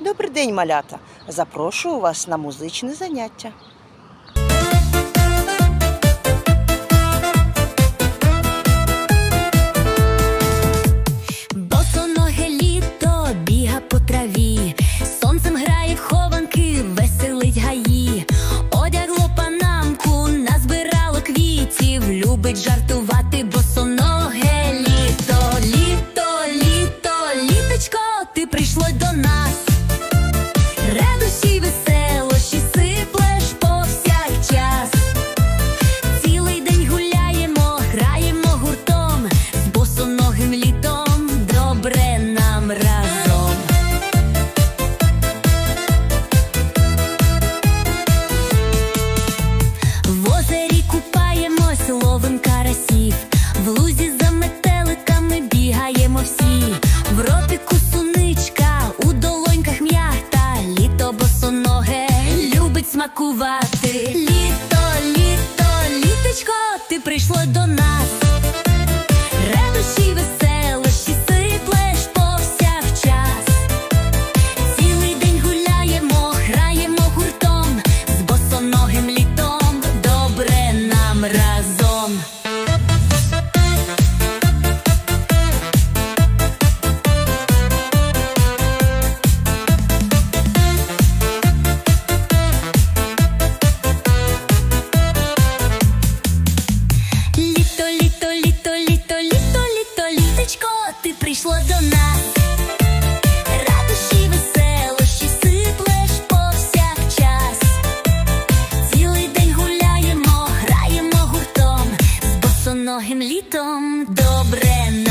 Добрий день, малята. Запрошую вас на музичне заняття. Босоноге літо біга по траві, сонцем грає в хованки, веселить гаї, одягло панамку, назбирало квітів, любить жартувати смакувати. Літо Многим літом добре.